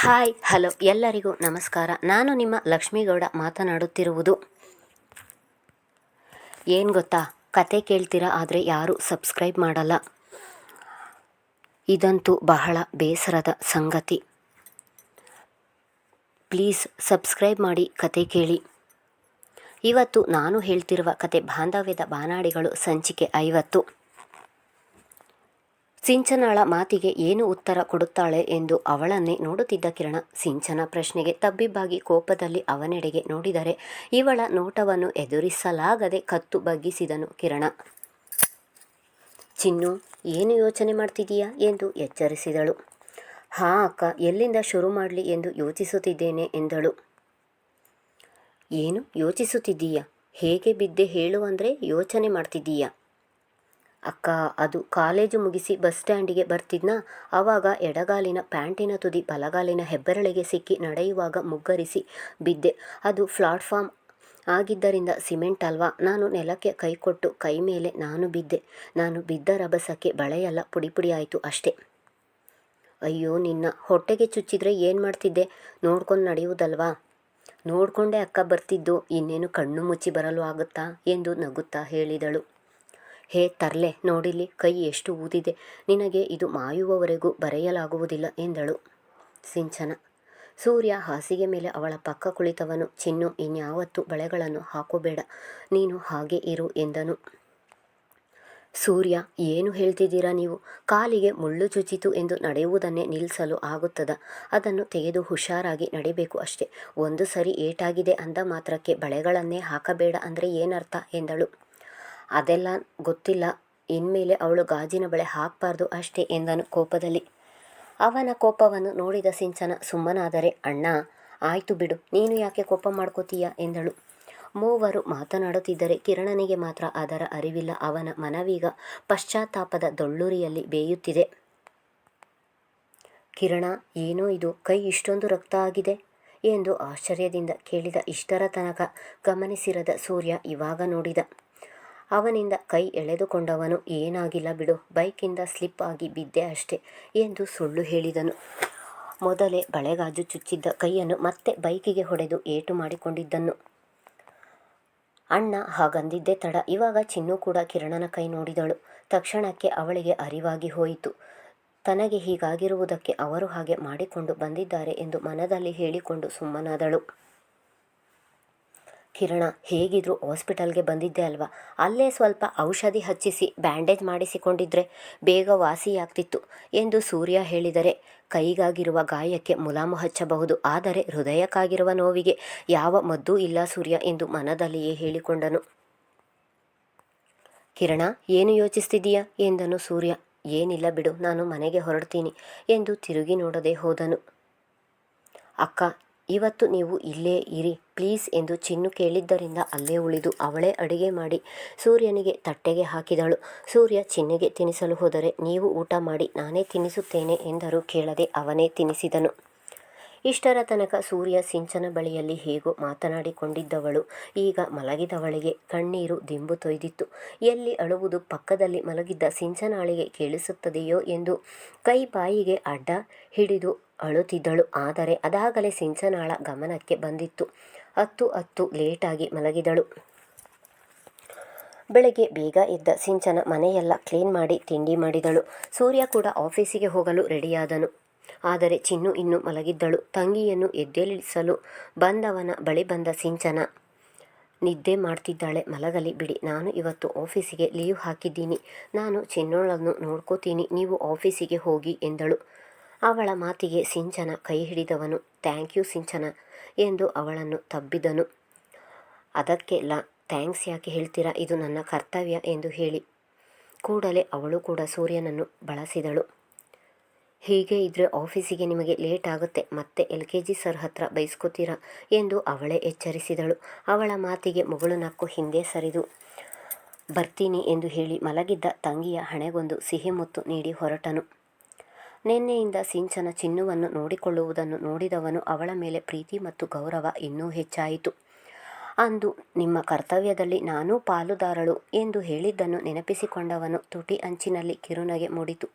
Hi, hello, ಎಲ್ಲರಿಗೂ ನಮಸ್ಕಾರ. ನಾನು ನಿಮ್ಮ ಲಕ್ಷ್ಮೀಗೌಡ ಮಾತನಾಡುತ್ತಿರುವುದು. ಏನು ಗೊತ್ತಾ? ಕತೆ ಕೇಳ್ತೀರಾ, ಆದರೆ ಯಾರೂ ಸಬ್ಸ್ಕ್ರೈಬ್ ಮಾಡಲ್ಲ. ಇದಂತೂ ಬಹಳ ಬೇಸರದ ಸಂಗತಿ. ಪ್ಲೀಸ್ ಸಬ್ಸ್ಕ್ರೈಬ್ ಮಾಡಿ, ಕತೆ ಕೇಳಿ. ಇವತ್ತು ನಾನು ಹೇಳ್ತಿರುವ ಕತೆ ಬಾಂಧವ್ಯದ ಬಾನಾಡಿಗಳು ಸಂಚಿಕೆ ಐವತ್ತು. ಸಿಂಚನಾಳ ಮಾತಿಗೆ ಏನು ಉತ್ತರ ಕೊಡುತ್ತಾಳೆ ಎಂದು ಅವಳನ್ನೇ ನೋಡುತ್ತಿದ್ದ ಕಿರಣ ಸಿಂಚನ ಪ್ರಶ್ನೆಗೆ ತಬ್ಬಿಬ್ಬಾಗಿ ಕೋಪದಲ್ಲಿ ಅವನೆಡೆಗೆ ನೋಡಿದರೆ ಇವಳ ನೋಟವನ್ನು ಎದುರಿಸಲಾಗದೆ ಕತ್ತು ಬಗ್ಗಿಸಿದನು ಕಿರಣ. ಚಿನ್ನು, ಏನು ಯೋಚನೆ ಮಾಡ್ತಿದೀಯಾ ಎಂದು ಎಚ್ಚರಿಸಿದಳು. ಹಾ ಅಕ್ಕ, ಎಲ್ಲಿಂದ ಶುರು ಮಾಡಲಿ ಎಂದು ಯೋಚಿಸುತ್ತಿದ್ದೇನೆ ಎಂದಳು. ಏನು ಯೋಚಿಸುತ್ತಿದ್ದೀಯಾ? ಹೇಗೆ ಬಿದ್ದೆ ಹೇಳು ಅಂದರೆ ಯೋಚನೆ ಮಾಡ್ತಿದ್ದೀಯಾ? ಅಕ್ಕ, ಅದು ಕಾಲೇಜು ಮುಗಿಸಿ ಬಸ್ ಸ್ಟ್ಯಾಂಡಿಗೆ ಬರ್ತಿದ್ನ? ಆವಾಗ ಎಡಗಾಲಿನ ಪ್ಯಾಂಟಿನ ತುದಿ ಬಲಗಾಲಿನ ಹೆಬ್ಬೆರಳಿಗೆ ಸಿಕ್ಕಿ ನಡೆಯುವಾಗ ಮುಗ್ಗರಿಸಿ ಬಿದ್ದೆ. ಅದು ಪ್ಲಾಟ್ಫಾರ್ಮ್ ಆಗಿದ್ದರಿಂದ ಸಿಮೆಂಟ್ ಅಲ್ವಾ? ನಾನು ನೆಲಕ್ಕೆ ಕೈ ಕೊಟ್ಟು ಕೈ ಮೇಲೆ ನಾನು ಬಿದ್ದೆ. ನಾನು ಬಿದ್ದ ರಭಸಕ್ಕೆ ಬಳೆಯೆಲ್ಲ ಪುಡಿ ಪುಡಿ ಆಯಿತು ಅಷ್ಟೇ. ಅಯ್ಯೋ, ನಿನ್ನ ಹೊಟ್ಟೆಗೆ ಚುಚ್ಚಿದ್ರೆ ಏನು ಮಾಡ್ತಿದ್ದೆ? ನೋಡ್ಕೊಂಡು ನಡೆಯುವುದಲ್ವಾ? ನೋಡಿಕೊಂಡೇ ಅಕ್ಕ ಬರ್ತಿದ್ದು, ಇನ್ನೇನು ಕಣ್ಣು ಮುಚ್ಚಿ ಬರಲು ಆಗುತ್ತಾ? ಎಂದು ನಗುತ್ತಾ ಹೇಳಿದಳು. ಹೇ ತರ್ಲೆ ನೋಡಿಲಿ ಕೈ ಎಷ್ಟು ಊದಿದೆ. ನಿನಗೆ ಇದು ಮಾಯುವವರೆಗೂ ಬರೆಯಲಾಗುವುದಿಲ್ಲ ಎಂದಳು ಸಿಂಚನ. ಸೂರ್ಯ ಹಾಸಿಗೆ ಮೇಲೆ ಅವಳ ಪಕ್ಕ ಕುಳಿತವನು. ಚಿನ್ನು, ಇನ್ಯಾವತ್ತೂ ಬಳೆಗಳನ್ನು ಹಾಕೋಬೇಡ, ನೀನು ಹಾಗೆ ಇರು ಎಂದನು. ಸೂರ್ಯ, ಏನು ಹೇಳ್ತಿದ್ದೀರಾ ನೀವು? ಕಾಲಿಗೆ ಮುಳ್ಳು ಚುಚಿತು ಎಂದು ನಡೆಯುವುದನ್ನೇ ನಿಲ್ಲಿಸಲು ಆಗುತ್ತದ. ಅದನ್ನು ತೆಗೆದು ಹುಷಾರಾಗಿ ನಡೆಯಬೇಕು ಅಷ್ಟೇ. ಒಂದು ಸರಿ ಏಟಾಗಿದೆ ಅಂದ ಮಾತ್ರಕ್ಕೆ ಬಳೆಗಳನ್ನೇ ಹಾಕಬೇಡ ಅಂದರೆ ಏನರ್ಥ ಎಂದಳು. ಅದೆಲ್ಲ ಗೊತ್ತಿಲ್ಲ. ಇನ್ಮೇಲೆ ಅವಳು ಗಾಜಿನ ಬಳೆ ಹಾಕಬಾರ್ದು ಅಷ್ಟೇ ಎಂದನು ಕೋಪದಲ್ಲಿ. ಅವನ ಕೋಪವನ್ನು ನೋಡಿದ ಸಿಂಚನ ಸುಮ್ಮನಾದರೆ, ಅಣ್ಣ, ಆಯಿತು ಬಿಡು, ನೀನು ಯಾಕೆ ಕೋಪ ಮಾಡ್ಕೋತೀಯ? ಎಂದಳು. ಮೂವರು ಮಾತನಾಡುತ್ತಿದ್ದರೆ ಕಿರಣನಿಗೆ ಮಾತ್ರ ಅದರ ಅರಿವಿಲ್ಲ. ಅವನ ಮನವೀಗ ಪಶ್ಚಾತ್ತಾಪದ ದೊಳ್ಳುರಿಯಲ್ಲಿ ಬೇಯುತ್ತಿದೆ. ಕಿರಣ, ಏನೋ ಇದು? ಕೈ ಇಷ್ಟೊಂದು ರಕ್ತ ಆಗಿದೆ? ಎಂದು ಆಶ್ಚರ್ಯದಿಂದ ಕೇಳಿದ ಇಷ್ಟರ ತನಕ ಗಮನಿಸಿರದ ಸೂರ್ಯ ಇವಾಗ ನೋಡಿದ. ಅವನಿಂದ ಕೈ ಎಳೆದುಕೊಂಡವನು, ಏನಾಗಿಲ್ಲ ಬಿಡು, ಬೈಕಿಂದ ಸ್ಲಿಪ್ ಆಗಿ ಬಿದ್ದೆ ಅಷ್ಟೆ ಎಂದು ಸುಳ್ಳು ಹೇಳಿದನು. ಮೊದಲೇ ಬಳೆಗಾಜು ಚುಚ್ಚಿದ್ದ ಕೈಯನ್ನು ಮತ್ತೆ ಬೈಕಿಗೆ ಹೊಡೆದು ಏಟು ಮಾಡಿಕೊಂಡಿದ್ದನು. ಅಣ್ಣ ಹಾಗಂದಿದ್ದೇ ತಡ, ಇವಾಗ ಚಿನ್ನು ಕೂಡ ಕಿರಣನ ಕೈ ನೋಡಿದಳು. ತಕ್ಷಣಕ್ಕೆ ಅವಳಿಗೆ ಅರಿವಾಗಿ ಹೋಯಿತು. ತನಗೆ ಹೀಗಾಗಿರುವುದಕ್ಕೆ ಅವರು ಹಾಗೆ ಮಾಡಿಕೊಂಡು ಬಂದಿದ್ದಾರೆ ಎಂದು ಮನದಲ್ಲಿ ಹೇಳಿಕೊಂಡು ಸುಮ್ಮನಾದಳು. ಕಿರಣ, ಹೇಗಿದ್ರು ಹಾಸ್ಪಿಟಲ್ಗೆ ಬಂದಿದ್ದೆ ಅಲ್ವಾ? ಅಲ್ಲೇ ಸ್ವಲ್ಪ ಔಷಧಿ ಹಚ್ಚಿಸಿ, ಬ್ಯಾಂಡೇಜ್ ಮಾಡಿಸಿಕೊಂಡಿದ್ರೆ ಬೇಗ ವಾಸಿಯಾಗ್ತಿತ್ತು ಎಂದು ಸೂರ್ಯ ಹೇಳಿದರೆ, ಕೈಗಾಗಿರುವ ಗಾಯಕ್ಕೆ ಮುಲಾಮು ಹಚ್ಚಬಹುದು, ಆದರೆ ಹೃದಯಕ್ಕಾಗಿರುವ ನೋವಿಗೆ ಯಾವ ಮದ್ದೂ ಇಲ್ಲ ಸೂರ್ಯ ಎಂದು ಮನದಲ್ಲಿಯೇ ಹೇಳಿಕೊಂಡನು. ಕಿರಣ, ಏನು ಯೋಚಿಸ್ತಿದೀಯಾ ಎಂದನು ಸೂರ್ಯ. ಏನಿಲ್ಲ ಬಿಡು, ನಾನು ಮನೆಗೆ ಹೊರಡ್ತೀನಿ ಎಂದು ತಿರುಗಿ ನೋಡದೆ ಹೋದನು. ಅಕ್ಕ ಇವತ್ತು ನೀವು ಇಲ್ಲೇ ಇರಿ. ಪ್ಲೀಸ್ ಎಂದು ಚಿನ್ನು ಕೇಳಿದ್ದರಿಂದ ಅಲ್ಲೇ ಉಳಿದು ಅವಳೇ ಅಡುಗೆ ಮಾಡಿ ಸೂರ್ಯನಿಗೆ ತಟ್ಟೆಗೆ ಹಾಕಿದಳು. ಸೂರ್ಯ ಚಿನ್ನಿಗೆ ತಿನಿಸಲು ಹೋದರೆ ನೀವು ಊಟ ಮಾಡಿ ನಾನೇ ತಿನ್ನಿಸುತ್ತೇನೆ ಎಂದರೂ. ಕೇಳದೆ ಅವನೇ ತಿನ್ನಿಸಿದನು ಇಷ್ಟರ ತನಕ ಸೂರ್ಯ ಸಿಂಚನ ಬಳಿಯಲ್ಲಿ ಹೇಗೋ ಮಾತನಾಡಿಕೊಂಡಿದ್ದವಳು. ಈಗ ಮಲಗಿದವಳಿಗೆ ಕಣ್ಣೀರು ದಿಂಬು ತೊಯ್ದಿತ್ತು. ಎಲ್ಲಿ ಅಳುವುದು ಪಕ್ಕದಲ್ಲಿ ಮಲಗಿದ್ದ ಸಿಂಚನಾಳಿಗೆ ಕೇಳಿಸುತ್ತದೆಯೋ ಎಂದು ಕೈ ಬಾಯಿಗೆ ಅಡ್ಡ ಹಿಡಿದು ಅಳುತ್ತಿದ್ದಳು. ಆದರೆ ಅದಾಗಲೇ ಸಿಂಚನಾಳ ಗಮನಕ್ಕೆ ಬಂದಿತ್ತು. ಹತ್ತು ಹತ್ತು ಲೇಟಾಗಿ ಮಲಗಿದಳು. ಬೆಳಗ್ಗೆ ಬೇಗ ಎದ್ದ ಸಿಂಚನ ಮನೆಯೆಲ್ಲ ಕ್ಲೀನ್ ಮಾಡಿ ತಿಂಡಿ ಮಾಡಿದಳು. ಸೂರ್ಯ ಕೂಡ ಆಫೀಸಿಗೆ ಹೋಗಲು ರೆಡಿಯಾದನು. ಆದರೆ ಚಿನ್ನು ಇನ್ನೂ ಮಲಗಿದ್ದಳು. ತಂಗಿಯನ್ನು ಎದ್ದೇಳಿಸಲು ಬಂದವನ ಬಳಿ ಬಂದ ಸಿಂಚನ, ನಿದ್ದೆ ಮಾಡ್ತಿದ್ದಾಳೆ, ಮಲಗಲಿ ಬಿಡಿ. ನಾನು ಇವತ್ತು ಆಫೀಸಿಗೆ ಲೀವ್ ಹಾಕಿದ್ದೀನಿ. ನಾನು ಚಿನ್ನೋಳನ್ನು ನೋಡ್ಕೋತೀನಿ. ನೀವು ಆಫೀಸಿಗೆ ಹೋಗಿ ಎಂದಳು. ಅವಳ ಮಾತಿಗೆ ಸಿಂಚನ ಕೈ ಹಿಡಿದವನು, ಥ್ಯಾಂಕ್ ಯು ಸಿಂಚನ ಎಂದು ಅವಳನ್ನು ತಬ್ಬಿದನು. ಅದಕ್ಕೆಲ್ಲ ಥ್ಯಾಂಕ್ಸ್ ಯಾಕೆ ಹೇಳ್ತೀರಾ? ಇದು ನನ್ನ ಕರ್ತವ್ಯ ಎಂದು ಹೇಳಿ. ಕೂಡಲೇ ಅವಳು ಕೂಡ ಸೂರ್ಯನನ್ನು ಬಳಸಿದಳು. ಹೀಗೆ ಇದ್ರೆ ಆಫೀಸಿಗೆ ನಿಮಗೆ ಲೇಟ್ ಆಗುತ್ತೆ, ಮತ್ತೆ ಎಲ್ ಕೆ ಜಿ ಸರ್ ಹತ್ರ ಬೈಸ್ಕೋತೀರಾ? ಎಂದು ಅವಳೇ ಎಚ್ಚರಿಸಿದಳು. ಅವಳ ಮಾತಿಗೆ ಮಗಳು ನಕ್ಕು ಹಿಂದೆ ಸರಿದು, ಬರ್ತೀನಿ ಎಂದು ಹೇಳಿ ಮಲಗಿದ್ದ ತಂಗಿಯ ಹಣೆಗೊಂದು ಸಿಹಿ ಮುತ್ತು ನೀಡಿ ಹೊರಟನು. ನಿನ್ನೆಯಿಂದ ಸಿಂಚನ ಚಿನ್ನುವನ್ನು ನೋಡಿಕೊಳ್ಳುವುದನ್ನು ನೋಡಿದವನು ಅವಳ ಮೇಲೆ ಪ್ರೀತಿ ಮತ್ತು ಗೌರವ ಇನ್ನೂ ಹೆಚ್ಚಾಯಿತು. ಅಂದು, ನಿಮ್ಮ ಕರ್ತವ್ಯದಲ್ಲಿ ನಾನೂ ಪಾಲುದಾರಳು ಎಂದು ಹೇಳಿದ್ದನ್ನು ನೆನಪಿಸಿಕೊಂಡವನು ತುಟಿ ಅಂಚಿನಲ್ಲಿ ಕಿರುನಗೆ ಮೂಡಿತು.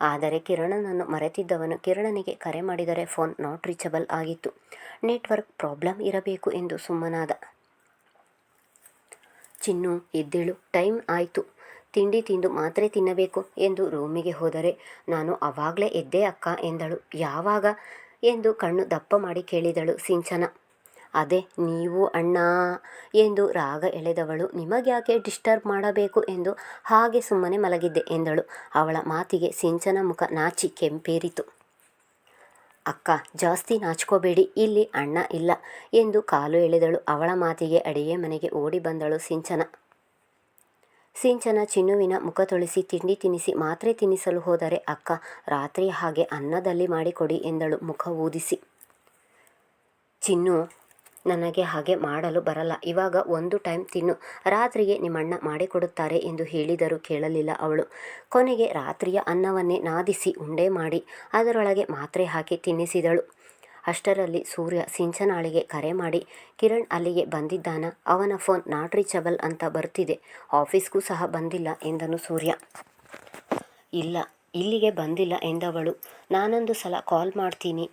ಆದರೆ ಕಿರಣನನ್ನು ಮರೆತಿದ್ದವನು ಕಿರಣನಿಗೆ ಕರೆ ಮಾಡಿದರೆ ಫೋನ್ ನಾಟ್ ರೀಚಬಲ್ ಆಗಿತ್ತು. ನೆಟ್ವರ್ಕ್ ಪ್ರಾಬ್ಲಮ್ ಇರಬೇಕು ಎಂದು ಸುಮ್ಮನಾದ. ಚಿನ್ನು, ಎದ್ದೇಳು, ಟೈಮ್ ಆಯಿತು. ತಿಂಡಿ ತಿಂದು ಮಾತ್ರೆ ತಿನ್ನಬೇಕು ಎಂದು ರೂಮಿಗೆ ಹೋದರೆ ನಾನು ಅವಾಗಲೇ ಎದ್ದೆ ಅಕ್ಕ ಎಂದಳು. ಯಾವಾಗ? ಎಂದು ಕಣ್ಣು ದಪ್ಪ ಮಾಡಿ ಕೇಳಿದಳು ಸಿಂಚನ. ಅದೇ, ನೀವು ಅಣ್ಣ ಎಂದು ರಾಗ ಎಳೆದವಳು. ನಿಮಗ್ಯಾಕೆ ಡಿಸ್ಟರ್ಬ್ ಮಾಡಬೇಕು ಎಂದು ಹಾಗೆ ಸುಮ್ಮನೆ ಮಲಗಿದ್ದೆ ಎಂದಳು. ಅವಳ ಮಾತಿಗೆ ಸಿಂಚನ ಮುಖ ನಾಚಿ ಕೆಂಪೇರಿತು. ಅಕ್ಕ, ಜಾಸ್ತಿ ನಾಚ್ಕೋಬೇಡಿ, ಇಲ್ಲಿ ಅಣ್ಣ ಇಲ್ಲ ಎಂದು ಕಾಲು ಎಳೆದಳು. ಅವಳ ಮಾತಿಗೆ ಅಡಿಗೆ ಮನೆಗೆ ಓಡಿ ಬಂದಳು ಸಿಂಚನ. ಸಿಂಚನ ಚಿನ್ನುವಿನ ಮುಖ ತೊಳಿಸಿ ತಿಂಡಿ ತಿನಿಸಿ ಮಾತ್ರೆ ತಿನ್ನಿಸಲು ಹೋದರೆ ಅಕ್ಕ, ರಾತ್ರಿ ಹಾಗೆ ಅನ್ನದಲ್ಲಿ ಮಾಡಿಕೊಡಿ ಎಂದಳು ಮುಖ ಊದಿಸಿ. ಚಿನ್ನು, ನನಗೆ ಹಾಗೆ ಮಾಡಲು ಬರಲ್ಲ, ಇವಾಗ ಒಂದು ಟೈಮ್ ತಿನ್ನು, ರಾತ್ರಿಗೆ ನಿಮ್ಮಣ್ಣ ಮಾಡಿಕೊಡುತ್ತಾರೆ ಎಂದು ಹೇಳಿದರೂ ಕೇಳಲಿಲ್ಲ ಅವಳು. ಕೊನೆಗೆ ರಾತ್ರಿಯ ಅನ್ನವನ್ನೇ ನಾದಿಸಿ ಉಂಡೆ ಮಾಡಿ, ಅದರೊಳಗೆ ಮಾತ್ರೆ ಹಾಕಿ ತಿನ್ನಿಸಿದಳು. ಅಷ್ಟರಲ್ಲಿ ಸೂರ್ಯ ಸಿಂಚನಾಳಿಗೆ ಕರೆ ಮಾಡಿ, ಕಿರಣ್ ಅಲ್ಲಿಗೆ ಬಂದಿದ್ದಾನ. ಅವನ ಫೋನ್ ನಾಟ್ ರೀಚಬಲ್ ಅಂತ ಬರ್ತಿದೆ. ಆಫೀಸ್ಗೂ ಸಹ ಬಂದಿಲ್ಲ ಎಂದನು ಸೂರ್ಯ. ಇಲ್ಲ, ಇಲ್ಲಿಗೆ ಬಂದಿಲ್ಲ ಎಂದವಳು. ನಾನೊಂದು ಸಲ ಕಾಲ್ ಮಾಡ್ತೀನಿ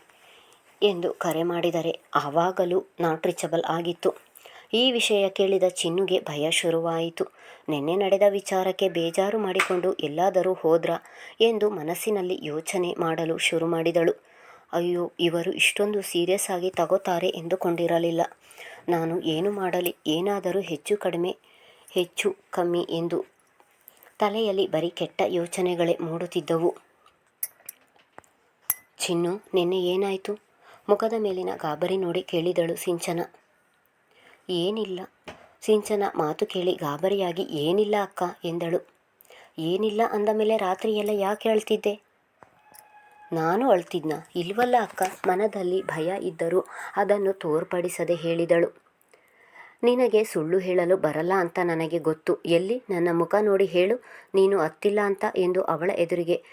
ಎಂದು ಕರೆ ಮಾಡಿದರೆ ಆವಾಗಲೂ ನಾಟ್ ರೀಚಬಲ್ ಆಗಿತ್ತು. ಈ ವಿಷಯ ಕೇಳಿದ ಚಿನ್ನುಗೆ ಭಯ ಶುರುವಾಯಿತು. ನಿನ್ನೆ ನಡೆದ ವಿಚಾರಕ್ಕೆ ಬೇಜಾರು ಮಾಡಿಕೊಂಡು ಎಲ್ಲಾದರೂ ಹೋದ್ರ? ಎಂದು ಮನಸ್ಸಿನಲ್ಲಿ ಯೋಚನೆ ಮಾಡಲು ಶುರು ಮಾಡಿದಳು. ಅಯ್ಯೋ, ಇವರು ಇಷ್ಟೊಂದು ಸೀರಿಯಸ್ ಆಗಿ ತಗೋತಾರೆ ಎಂದುಕೊಂಡಿರಲಿಲ್ಲ. ನಾನು ಏನು ಮಾಡಲಿ, ಏನಾದರೂ ಹೆಚ್ಚು ಕಡಿಮೆ, ಹೆಚ್ಚು ಕಮ್ಮಿ ಎಂದು ತಲೆಯಲ್ಲಿ ಬರೀ ಕೆಟ್ಟ ಯೋಚನೆಗಳೇ ಮೂಡುತ್ತಿದ್ದವು. ಚಿನ್ನು, ನಿನ್ನೆ ಏನಾಯಿತು? ಮುಖದ ಮೇಲಿನ ಗಾಬರಿ ನೋಡಿ ಕೇಳಿದಳು ಸಿಂಚನ. ಏನಿಲ್ಲ, ಸಿಂಚನ ಮಾತು ಕೇಳಿ ಗಾಬರಿಯಾಗಿ, ಏನಿಲ್ಲ ಅಕ್ಕ ಎಂದಳು. ಏನಿಲ್ಲ ಅಂದ ಮೇಲೆ ರಾತ್ರಿಯೆಲ್ಲ ಯಾಕೆ ಹೇಳ್ತಿದ್ದೆ? ನಾನು ಅಳ್ತಿದ್ನ. ಇಲ್ವಲ್ಲ ಅಕ್ಕ? ಮನದಲ್ಲಿ ಭಯ ಇದ್ದರೂ ಅದನ್ನು ತೋರ್ಪಡಿಸದೆ ಹೇಳಿದಳು. ನಿನಗೆ ಸುಳ್ಳು ಹೇಳಲು ಬರಲ್ಲ ಅಂತ ನನಗೆ ಗೊತ್ತು. ಎಲ್ಲಿ? ನನ್ನ ಮುಖ ನೋಡಿ ಹೇಳು. ನೀನು ಅತ್ತಿಲ್ಲ ಅಂತ ಎಂದು ಅವಳ ಎದುರಿಗೆ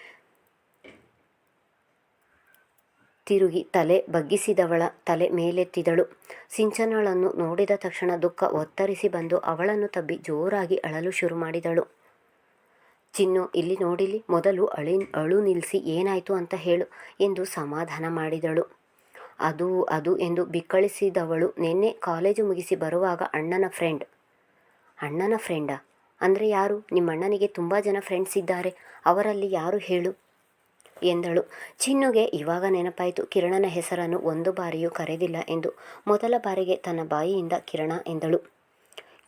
ತಿರುಗಿ ತಲೆ ಬಗ್ಗಿಸಿದವಳ ತಲೆ ಮೇಲೆತ್ತಿದಳು. ಸಿಂಚನಳನ್ನು ನೋಡಿದ ತಕ್ಷಣ ದುಃಖ ಒತ್ತರಿಸಿ ಬಂದು ಅವಳನ್ನು ತಬ್ಬಿ ಜೋರಾಗಿ ಅಳಲು ಶುರು ಮಾಡಿದಳು. ಚಿನ್ನು, ಇಲ್ಲಿ ನೋಡಿಲಿ, ಮೊದಲು ಅಳಿ, ಅಳು ನಿಲ್ಲಿಸಿ ಏನಾಯಿತು ಅಂತ ಹೇಳು ಎಂದು ಸಮಾಧಾನ ಮಾಡಿದಳು. ಅದು ಅದು ಎಂದು ಬಿಕ್ಕಳಿಸಿದವಳು. ನಿನ್ನೆ ಕಾಲೇಜು ಮುಗಿಸಿ ಬರುವಾಗ ಅಣ್ಣನ ಫ್ರೆಂಡ್ ಅಣ್ಣನ ಫ್ರೆಂಡಾ ಅಂದರೆ ಯಾರು? ನಿಮ್ಮ ಅಣ್ಣನಿಗೆ ತುಂಬ ಜನ ಫ್ರೆಂಡ್ಸ್ ಇದ್ದಾರೆ. ಅವರಲ್ಲಿ ಯಾರು ಹೇಳು? ಎಂದಳು. ಚಿನ್ನುಗೆ ಇವಾಗ ನೆನಪಾಯಿತು. ಕಿರಣನ ಹೆಸರನ್ನು ಒಂದು ಬಾರಿಯೂ ಕರೆದಿಲ್ಲ ಎಂದು ಮೊದಲ ಬಾರಿಗೆ ತನ್ನ ಬಾಯಿಯಿಂದ ಕಿರಣ ಎಂದಳು.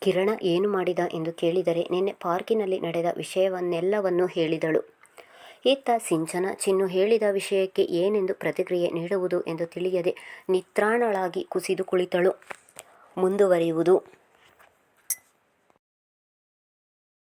ಕಿರಣ ಏನು ಮಾಡಿದ ಎಂದು ಕೇಳಿದರೆ ನಿನ್ನೆ ಪಾರ್ಕಿನಲ್ಲಿ ನಡೆದ ವಿಷಯವನ್ನೆಲ್ಲವನ್ನೂ ಹೇಳಿದಳು. ಇತ್ತ ಸಿಂಚನ ಚಿನ್ನು ಹೇಳಿದ ವಿಷಯಕ್ಕೆ ಏನೆಂದು ಪ್ರತಿಕ್ರಿಯೆ ನೀಡುವುದು ಎಂದು ತಿಳಿಯದೆ ನಿತ್ರಾಣಳಾಗಿ ಕುಸಿದು ಕುಳಿತಳು. ಮುಂದುವರಿಯುವುದು.